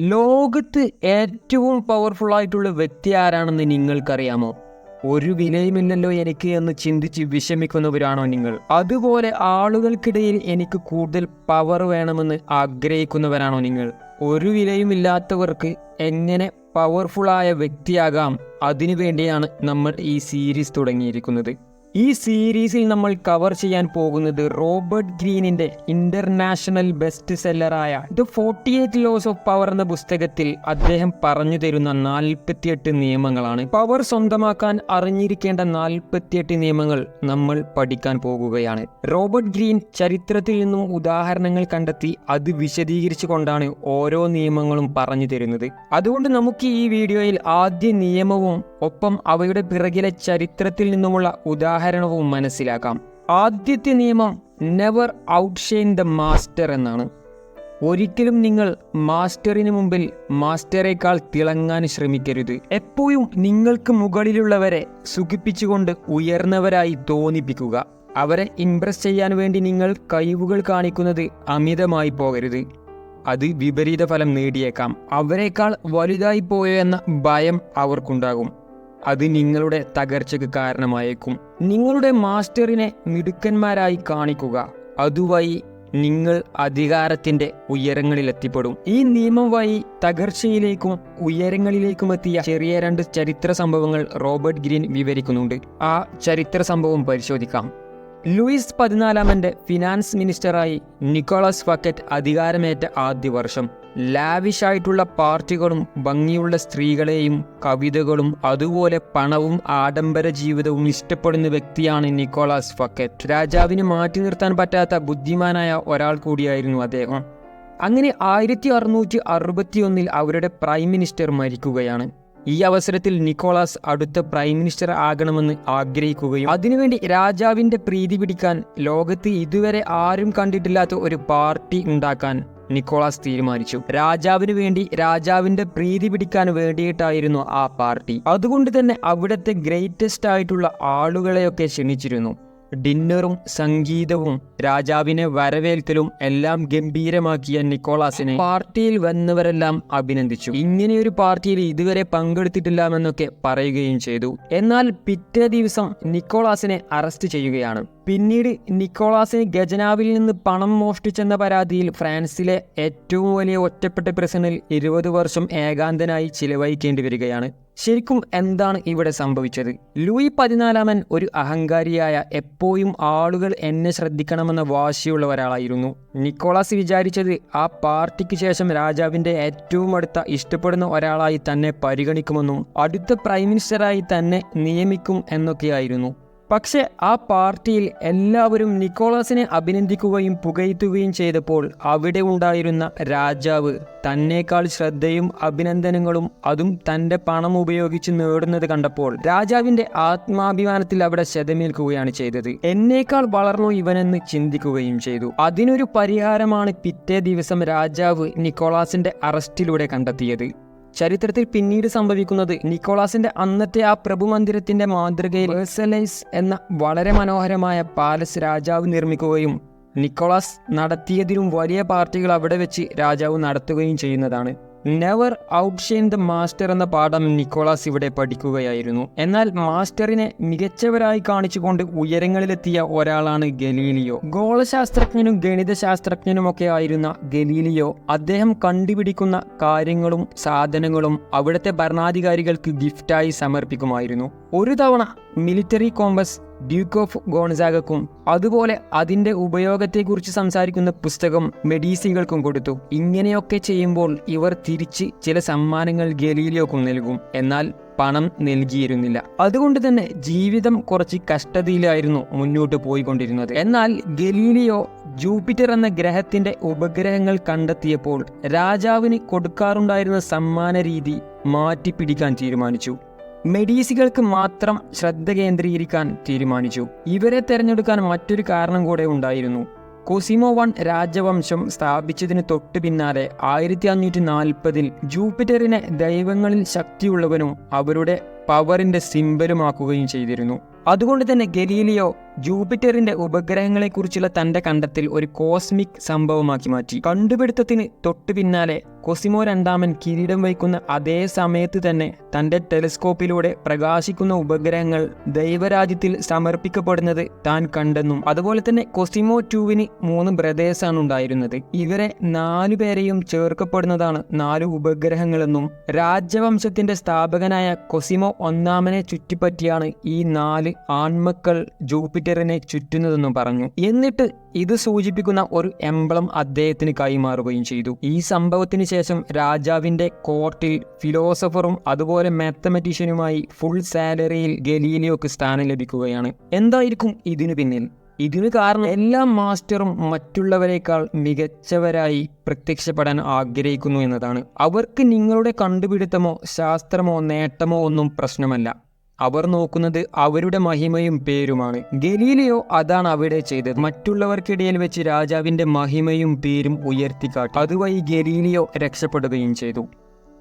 ലോകത്ത് ഏറ്റവും പവർഫുൾ ആയിട്ടുള്ള വ്യക്തി ആരാണെന്ന് നിങ്ങൾക്കറിയാമോ? ഒരു വിനയമില്ലല്ലോ എനിക്ക് എന്ന് ചിന്തിച്ച് വിഷമിക്കുന്നവരാണോ നിങ്ങൾ? അതുപോലെ ആളുകൾക്കിടയിൽ എനിക്ക് കൂടുതൽ പവർ വേണമെന്ന് ആഗ്രഹിക്കുന്നവരാണോ നിങ്ങൾ? ഒരു വിലയുമില്ലാത്തവർക്ക് എങ്ങനെ പവർഫുൾ ആയ വ്യക്തിയാകാം? അതിനു വേണ്ടിയാണ് നമ്മൾ ഈ സീരീസ് തുടങ്ങിയിരിക്കുന്നത്. ഈ സീരീസിൽ നമ്മൾ കവർ ചെയ്യാൻ പോകുന്നത് റോബർട്ട് ഗ്രീനിന്റെ international best സെല്ലറായ the forty eight laws of power എന്ന പുസ്തകത്തിൽ അദ്ദേഹം പറഞ്ഞു തരുന്ന നാൽപ്പത്തിയെട്ട് നിയമങ്ങളാണ്. പവർ സ്വന്തമാക്കാൻ അറിഞ്ഞിരിക്കേണ്ട നാൽപ്പത്തിയെട്ട് നിയമങ്ങൾ നമ്മൾ പഠിക്കാൻ പോകുകയാണ്. റോബർട്ട് ഗ്രീൻ ചരിത്രത്തിൽ നിന്നും ഉദാഹരണങ്ങൾ കണ്ടെത്തി അത് വിശദീകരിച്ചു കൊണ്ടാണ് ഓരോ നിയമങ്ങളും പറഞ്ഞു തരുന്നത്. അതുകൊണ്ട് നമുക്ക് ഈ വീഡിയോയിൽ ആദ്യ നിയമവും ഒപ്പം അവയുടെ പിറകിലെ ചരിത്രത്തിൽ നിന്നുമുള്ള ഉദാഹരണവും മനസ്സിലാക്കാം. ആദ്യത്തെ നിയമം നെവർ ഔട്ട്ഷെയിൻ ദ മാസ്റ്റർ എന്നാണ്. ഒരിക്കലും നിങ്ങൾ മാസ്റ്ററിന് മുമ്പിൽ മാസ്റ്ററേക്കാൾ തിളങ്ങാൻ ശ്രമിക്കരുത്. എപ്പോഴും നിങ്ങൾക്ക് മുകളിലുള്ളവരെ സുഖിപ്പിച്ചുകൊണ്ട് ഉയർന്നവരായി തോന്നിപ്പിക്കുക. അവരെ ഇംപ്രസ് ചെയ്യാൻ വേണ്ടി നിങ്ങൾ കഴിവുകൾ കാണിക്കുന്നത് അമിതമായി പോകരുത്. അത് വിപരീത ഫലം നേടിയേക്കാം. അവരെക്കാൾ വലുതായി പോയോ എന്ന ഭയം അവർക്കുണ്ടാകും. അത് നിങ്ങളുടെ തകർച്ചയ്ക്ക് കാരണമായേക്കും. നിങ്ങളുടെ മാസ്റ്ററിനെ മിടുക്കന്മാരായി കാണിക്കുക. അതുവഴി നിങ്ങൾ അധികാരത്തിന്റെ ഉയരങ്ങളിൽ എത്തിപ്പെടും ഈ നിയമം വഴി തകർച്ചയിലേക്കും ഉയരങ്ങളിലേക്കും എത്തിയ ചെറിയ രണ്ട് ചരിത്ര സംഭവങ്ങൾ റോബർട്ട് ഗ്രീൻ വിവരിക്കുന്നുണ്ട്. ആ ചരിത്ര സംഭവം പരിശോധിക്കാം. ലൂയിസ് പതിനാലാമന്റെ ഫിനാൻസ് മിനിസ്റ്ററായി നിക്കോളസ് ഫക്കറ്റ് അധികാരമേറ്റ ആദ്യ വർഷം. ലാവിഷായിട്ടുള്ള പാർട്ടികളും ഭംഗിയുള്ള സ്ത്രീകളെയും കവിതകളും അതുപോലെ പണവും ആഡംബര ജീവിതവും ഇഷ്ടപ്പെടുന്ന വ്യക്തിയാണ് നിക്കോളാസ് ഫക്കറ്റ്. രാജാവിന് മാറ്റി നിർത്താൻ പറ്റാത്ത ബുദ്ധിമാനായ ഒരാൾ കൂടിയായിരുന്നു അദ്ദേഹം. അങ്ങനെ ആയിരത്തി അറുന്നൂറ്റി അറുപത്തിയൊന്നിൽ അവരുടെ പ്രൈം മിനിസ്റ്റർ മരിക്കുകയാണ്. ഈ അവസരത്തിൽ നിക്കോളാസ് അടുത്ത പ്രൈം മിനിസ്റ്റർ ആകണമെന്ന് ആഗ്രഹിക്കുകയും അതിനുവേണ്ടി രാജാവിന്റെ പ്രീതി പിടിക്കാൻ ലോകത്ത് ഇതുവരെ ആരും കണ്ടിട്ടില്ലാത്ത ഒരു പാർട്ടി ഉണ്ടാക്കാൻ നിക്കോളാസ് തീരുമാനിച്ചു. രാജാവിന് വേണ്ടി രാജാവിന്റെ പ്രീതി പിടിക്കാൻ വേണ്ടിയിട്ടായിരുന്നു ആ പാർട്ടി. അതുകൊണ്ട് തന്നെ അവിടുത്തെ ഗ്രേറ്റസ്റ്റ് ആയിട്ടുള്ള ആളുകളെയൊക്കെ ക്ഷണിച്ചിരുന്നു. ഡിന്നറും സംഗീതവും രാജാവിനെ വരവേൽക്കലും എല്ലാം ഗംഭീരമാക്കിയ നിക്കോളാസിനെ പാർട്ടിയിൽ വന്നവരെല്ലാം അഭിനന്ദിച്ചു. ഇങ്ങനെയൊരു പാർട്ടിയിൽ ഇതുവരെ പങ്കെടുത്തിട്ടില്ലാമെന്നൊക്കെ പറയുകയും ചെയ്തു. എന്നാൽ പിറ്റേ ദിവസം നിക്കോളാസിനെ അറസ്റ്റ് ചെയ്യുകയാണ്. പിന്നീട് നിക്കോളാസിന് ഖജനാവിൽ നിന്ന് പണം മോഷ്ടിച്ചെന്ന പരാതിയിൽ ഫ്രാൻസിലെ ഏറ്റവും വലിയ ഒറ്റപ്പെട്ട പ്രസിഡന്റിൽ ഇരുപത് വർഷം ഏകാന്തനായി ചിലവഴിക്കേണ്ടി വരികയാണ്. ശരിക്കും എന്താണ് ഇവിടെ സംഭവിച്ചത്? ലൂയി പതിനാലാമൻ ഒരു അഹങ്കാരിയായ എപ്പോഴും ആളുകൾ എന്നെ ശ്രദ്ധിക്കണമെന്ന വാശിയുള്ള ഒരാളായിരുന്നു. നിക്കോളാസ് വിചാരിച്ചത് ആ പാർട്ടിക്ക് ശേഷം രാജാവിന്റെ ഏറ്റവും അടുത്ത ഇഷ്ടപ്പെടുന്ന ഒരാളായി തന്നെ പരിഗണിക്കുമെന്നും അടുത്ത പ്രൈം മിനിസ്റ്ററായി തന്നെ നിയമിക്കും എന്നൊക്കെയായിരുന്നു. പക്ഷെ ആ പാർട്ടിയിൽ എല്ലാവരും നിക്കോളാസിനെ അഭിനന്ദിക്കുകയും പുകഴ്ത്തുകയും ചെയ്തപ്പോൾ അവിടെ ഉണ്ടായിരുന്ന രാജാവ് തന്നേക്കാൾ ശ്രദ്ധയും അഭിനന്ദനങ്ങളും അതും തന്റെ പണം ഉപയോഗിച്ച് നേടുന്നത് കണ്ടപ്പോൾ രാജാവിന്റെ ആത്മാഭിമാനത്തിൽ അവിടെ ശതമേൽക്കുകയാണ് ചെയ്തത്. എന്നേക്കാൾ വളർന്നു ഇവനെന്ന് ചിന്തിക്കുകയും ചെയ്തു. അതിനൊരു പരിഹാരമാണ് പിറ്റേ ദിവസം രാജാവ് നിക്കോളാസിന്റെ അറസ്റ്റിലൂടെ കണ്ടെത്തിയത്. ചരിത്രത്തിൽ പിന്നീട് സംഭവിക്കുന്നത് നിക്കോളാസിന്റെ അന്നത്തെ ആ പ്രഭു മന്ദിരത്തിന്റെ മാതൃകയിൽ വേഴ്സലൈസ് എന്ന വളരെ മനോഹരമായ പാലസ് രാജാവ് നിർമ്മിക്കുകയും നിക്കോളാസ് നടത്തിയതിലും വലിയ പാർട്ടികൾ അവിടെ വെച്ച് രാജാവ് നടത്തുകയും ചെയ്യുന്നതാണ്. നെവർ ഔട്ട്ഷെയിൻ ദ മാസ്റ്റർ എന്ന പാഠം നിക്കോളാസ് ഇവിടെ പഠിക്കുകയായിരുന്നു. എന്നാൽ മാസ്റ്ററിനെ മികച്ചവരായി കാണിച്ചുകൊണ്ട് ഉയരങ്ങളിലെത്തിയ ഒരാളാണ് ഗലീലിയോ. ഗോളശാസ്ത്രജ്ഞനും ഗണിതശാസ്ത്രജ്ഞനുമൊക്കെ ആയിരുന്ന ഗലീലിയോ അദ്ദേഹം കണ്ടുപിടിക്കുന്ന കാര്യങ്ങളും സാധനങ്ങളും അവിടുത്തെ ഭരണാധികാരികൾക്ക് ഗിഫ്റ്റായി സമർപ്പിക്കുമായിരുന്നു. ഒരു തവണ മിലിറ്ററി കോമ്പസ് ഡ്യൂക്ക് ഓഫ് ഗോൺസാഗക്കും അതുപോലെ അതിന്റെ ഉപയോഗത്തെക്കുറിച്ച് സംസാരിക്കുന്ന പുസ്തകം മെഡീസികൾക്കും കൊടുത്തു. ഇങ്ങനെയൊക്കെ ചെയ്യുമ്പോൾ ഇവർ തിരിച്ച് ചില സമ്മാനങ്ങൾ ഗലീലിയോക്കും നൽകും. എന്നാൽ പണം നൽകിയിരുന്നില്ല. അതുകൊണ്ട് തന്നെ ജീവിതം കുറച്ച് കഷ്ടതയിലായിരുന്നു മുന്നോട്ട് പോയിക്കൊണ്ടിരുന്നത്. എന്നാൽ ഗലീലിയോ ജൂപ്പിറ്റർ എന്ന ഗ്രഹത്തിന്റെ ഉപഗ്രഹങ്ങൾ കണ്ടെത്തിയപ്പോൾ രാജാവിന് കൊടുക്കാറുണ്ടായിരുന്ന സമ്മാന രീതി മാറ്റിപ്പിടിക്കാൻ തീരുമാനിച്ചു. മെഡീസികൾക്ക് മാത്രം ശ്രദ്ധ കേന്ദ്രീകരിക്കാൻ തീരുമാനിച്ചു. ഇവരെ തെരഞ്ഞെടുക്കാൻ മറ്റൊരു കാരണം കൂടെ ഉണ്ടായിരുന്നു. കൊസിമോ വൺ രാജവംശം സ്ഥാപിച്ചതിന് തൊട്ടു പിന്നാലെ ആയിരത്തി അഞ്ഞൂറ്റി നാൽപ്പതിൽ ജൂപ്പിറ്ററിനെ ദൈവങ്ങളിൽ ശക്തിയുള്ളവനും അവരുടെ പവറിന്റെ സിംബലുമാക്കുകയും ചെയ്തിരുന്നു. അതുകൊണ്ട് തന്നെ ഗലീലിയോ ജൂപ്പിറ്ററിന്റെ ഉപഗ്രഹങ്ങളെക്കുറിച്ചുള്ള തന്റെ കണ്ടെത്തൽ ഒരു കോസ്മിക് സംഭവമാക്കി മാറ്റി. കണ്ടുപിടുത്തത്തിന് തൊട്ടു പിന്നാലെ കൊസിമോ രണ്ടാമൻ കിരീടം വയ്ക്കുന്ന അതേ സമയത്ത് തന്നെ തന്റെ ടെലിസ്കോപ്പിലൂടെ പ്രകാശിക്കുന്ന ഉപഗ്രഹങ്ങൾ ദൈവരാജ്യത്തിൽ സമർപ്പിക്കപ്പെടുന്നത് താൻ കണ്ടെന്നും അതുപോലെ തന്നെ കൊസിമോ ടൂവിന് മൂന്ന് ബ്രദേഴ്സാണ് ഉണ്ടായിരുന്നത്. ഇവരെ നാലു പേരെയും ചേർക്കപ്പെടുന്നതാണ് നാല് ഉപഗ്രഹങ്ങളെന്നും രാജവംശത്തിന്റെ സ്ഥാപകനായ കൊസിമോ ഒന്നാമനെ ചുറ്റിപ്പറ്റിയാണ് ഈ നാല് ആൺമക്കൾ ജൂപ്പിറ്ററിനെ ചുറ്റുന്നതെന്നും പറഞ്ഞു. എന്നിട്ട് ഇത് സൂചിപ്പിക്കുന്ന ഒരു എംബ്ലം അദ്ദേഹത്തിന് കൈമാറുകയും ചെയ്തു. ഈ സംഭവത്തിന് ശേഷം രാജാവിന്റെ കോർട്ടിൽ ഫിലോസഫറും അതുപോലെ മാത്തമറ്റീഷ്യനുമായി ഫുൾ സാലറിയിൽ ഗലീലിയോക്ക് സ്ഥാനം ലഭിക്കുകയാണ്. എന്തായിരിക്കും ഇതിനു പിന്നിൽ? ഇതിനു കാരണം എല്ലാ മാസ്റ്ററും മറ്റുള്ളവരെക്കാൾ മികച്ചവരായി പ്രത്യക്ഷപ്പെടാൻ ആഗ്രഹിക്കുന്നു എന്നതാണ്. അവർക്ക് നിങ്ങളുടെ കണ്ടുപിടുത്തമോ ശാസ്ത്രമോ നേട്ടമോ ഒന്നും പ്രശ്നമല്ല. അവർ നോക്കുന്നത് അവരുടെ മഹിമയും പേരുമാണ്. ഗലീലിയോ അതാണ് അവിടെ ചെയ്തത്. മറ്റുള്ളവർക്കിടയിൽ വെച്ച് രാജാവിന്റെ മഹിമയും പേരും ഉയർത്തിക്കാട്ടി. അതുവഴി ഗലീലിയോ രക്ഷപ്പെടുകയും ചെയ്തു.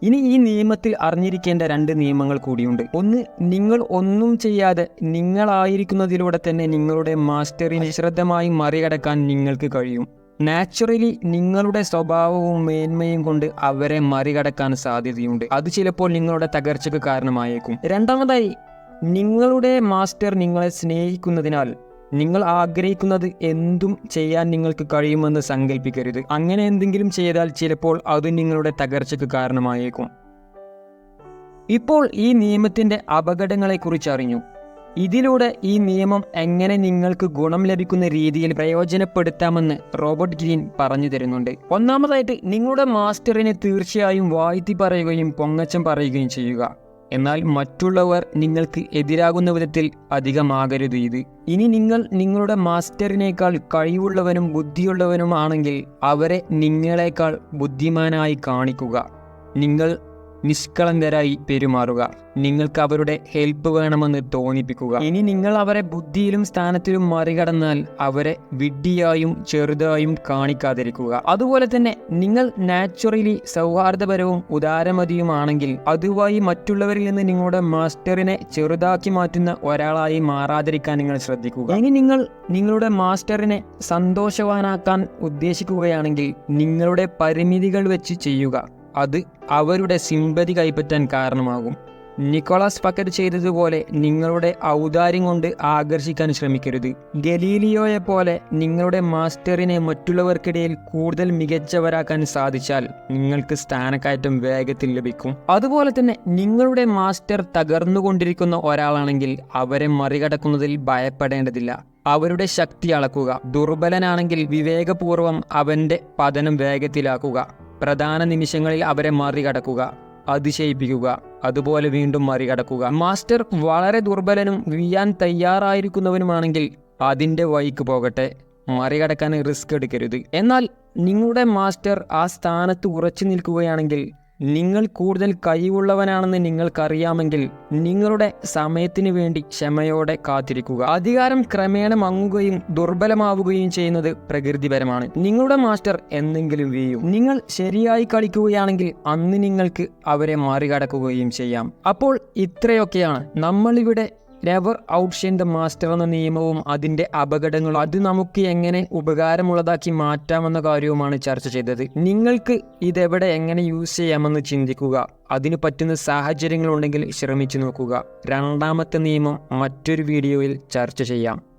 ഇനി ഈ നിയമത്തിൽ അറിഞ്ഞിരിക്കേണ്ട രണ്ട് നിയമങ്ങൾ കൂടിയുണ്ട്. ഒന്ന് നിങ്ങൾ ഒന്നും ചെയ്യാതെ നിങ്ങളായിരിക്കുന്നതിലൂടെ തന്നെ നിങ്ങളുടെ മാസ്റ്ററിനെ ശ്രദ്ധമായി മറികടക്കാൻ നിങ്ങൾക്ക് കഴിയും. നാച്ചുറലി നിങ്ങളുടെ സ്വഭാവവും മേന്മയും കൊണ്ട് അവരെ മറികടക്കാൻ സാധ്യതയുണ്ട്. അത് ചിലപ്പോൾ നിങ്ങളുടെ തകർച്ചയ്ക്ക് കാരണമായേക്കും. രണ്ടാമതായി നിങ്ങളുടെ മാസ്റ്റർ നിങ്ങളെ സ്നേഹിക്കുന്നതിനാൽ നിങ്ങൾ ആഗ്രഹിക്കുന്നത് എന്തും ചെയ്യാൻ നിങ്ങൾക്ക് കഴിയുമെന്ന് സങ്കല്പിക്കരുത് അങ്ങനെ എന്തെങ്കിലും ചെയ്താൽ ചിലപ്പോൾ അത് നിങ്ങളുടെ തകർച്ചയ്ക്ക് കാരണമായേക്കും. ഇപ്പോൾ ഈ നിയമത്തിന്റെ അപകടങ്ങളെക്കുറിച്ച് അറിഞ്ഞു ഇതിലൂടെ ഈ നിയമം എങ്ങനെ നിങ്ങൾക്ക് ഗുണം ലഭിക്കുന്ന രീതിയിൽ പ്രയോജനപ്പെടുത്താമെന്ന് റോബർട്ട് ഗ്രീൻ പറഞ്ഞു തരുന്നുണ്ട്. ഒന്നാമതായിട്ട് നിങ്ങളുടെ മാസ്റ്ററിനെ തീർച്ചയായും വാഴ്ത്തി പറയുകയും പൊങ്ങച്ചം പറയുകയും ചെയ്യുക. എന്നാൽ മറ്റുള്ളവർ നിങ്ങൾക്ക് എതിരാകുന്ന വിധത്തിൽ അധികമാകരുത് ഇത്. ഇനി നിങ്ങൾ നിങ്ങളുടെ മാസ്റ്ററിനേക്കാൾ കഴിവുള്ളവനും ബുദ്ധിയുള്ളവനുമാണെങ്കിൽ അവരെ നിങ്ങളെക്കാൾ ബുദ്ധിമാനായി കാണിക്കുക. നിങ്ങൾ നിഷ്കളങ്കരായി പെരുമാറുക. നിങ്ങൾക്ക് അവരുടെ ഹെൽപ്പ് വേണമെന്ന് തോന്നിപ്പിക്കുക. ഇനി നിങ്ങൾ അവരെ ബുദ്ധിയിലും സ്ഥാനത്തിലും മറികടന്നാൽ അവരെ വിഡ്ഢിയായും ചെറുതായും കാണിക്കാതിരിക്കുക. അതുപോലെ തന്നെ നിങ്ങൾ നാച്ചുറലി സൗഹാർദ്ദപരവും ഉദാരമതിയുമാണെങ്കിൽ അതുവായി മറ്റുള്ളവരിൽ നിന്ന് നിങ്ങളുടെ മാസ്റ്ററിനെ ചെറുതാക്കി മാറ്റുന്ന ഒരാളായി മാറാതിരിക്കാൻ നിങ്ങൾ ശ്രദ്ധിക്കുക. ഇനി നിങ്ങൾ നിങ്ങളുടെ മാസ്റ്ററിനെ സന്തോഷവാനാക്കാൻ ഉദ്ദേശിക്കുകയാണെങ്കിൽ നിങ്ങളുടെ പരിമിതികൾ വെച്ച് ചെയ്യുക. അത് അവരുടെ സിമ്പതി കൈപ്പറ്റാൻ കാരണമാകും. നിക്കോളാസ് പക്കർ ചെയ്തതുപോലെ നിങ്ങളുടെ ഔദാര്യം കൊണ്ട് ആകർഷിക്കാൻ ശ്രമിക്കരുത്. ഗലീലിയോയെ പോലെ നിങ്ങളുടെ മാസ്റ്ററിനെ മറ്റുള്ളവർക്കിടയിൽ കൂടുതൽ മികച്ചവരാക്കാൻ സാധിച്ചാൽ നിങ്ങൾക്ക് സ്ഥാനക്കയറ്റം വേഗത്തിൽ ലഭിക്കും. അതുപോലെ തന്നെ നിങ്ങളുടെ മാസ്റ്റർ തകർന്നുകൊണ്ടിരിക്കുന്ന ഒരാളാണെങ്കിൽ അവരെ മറികടക്കുന്നതിൽ ഭയപ്പെടേണ്ടതില്ല. അവരുടെ ശക്തി അളക്കുക. ദുർബലനാണെങ്കിൽ വിവേകപൂർവം അവന്റെ പതനം വേഗത്തിലാക്കുക. പ്രധാന നിമിഷങ്ങളിൽ അവരെ മറികടക്കുക. അതിശയിപ്പിക്കുക. അതുപോലെ വീണ്ടും മറികടക്കുക. മാസ്റ്റർ വളരെ ദുർബലനും വീഴാൻ തയ്യാറായിരിക്കുന്നവനുമാണെങ്കിൽ അതിന്റെ വഴിക്ക് പോകട്ടെ. മറികടക്കാൻ റിസ്ക് എടുക്കരുത്. എന്നാൽ നിങ്ങളുടെ മാസ്റ്റർ ആ സ്ഥാനത്ത് ഉറച്ചു നിൽക്കുകയാണെങ്കിൽ നിങ്ങൾ കൂടുതൽ കഴിവുള്ളവനാണെന്ന് നിങ്ങൾക്കറിയാമെങ്കിൽ നിങ്ങളുടെ സമയത്തിന് വേണ്ടി ക്ഷമയോടെ കാത്തിരിക്കുക. അധികാരം ക്രമേണ മങ്ങുകയും ദുർബലമാവുകയും ചെയ്യുന്നത് പ്രകൃതിപരമാണ്. നിങ്ങളുടെ മാസ്റ്റർ എന്തെങ്കിലും വീയും നിങ്ങൾ ശരിയായി കളിക്കുകയാണെങ്കിൽ അന്ന് നിങ്ങൾക്ക് അവരെ മറികടക്കുകയും ചെയ്യാം. അപ്പോൾ ഇത്രയൊക്കെയാണ് നമ്മളിവിടെ നെവർ ഔട്ട്ഷൈൻ ദ മാസ്റ്റർ എന്ന നിയമവും അതിന്റെ അപകടങ്ങളും അത് നമുക്ക് എങ്ങനെ ഉപകാരമുള്ളതാക്കി മാറ്റാമെന്ന കാര്യവുമാണ് ചർച്ച ചെയ്തത്. നിങ്ങൾക്ക് ഇതെവിടെ എങ്ങനെ യൂസ് ചെയ്യാമെന്ന് ചിന്തിക്കുക. അതിന് പറ്റുന്ന സാഹചര്യങ്ങളുണ്ടെങ്കിൽ ശ്രമിച്ചു നോക്കുക. രണ്ടാമത്തെ നിയമം മറ്റൊരു വീഡിയോയിൽ ചർച്ച ചെയ്യാം.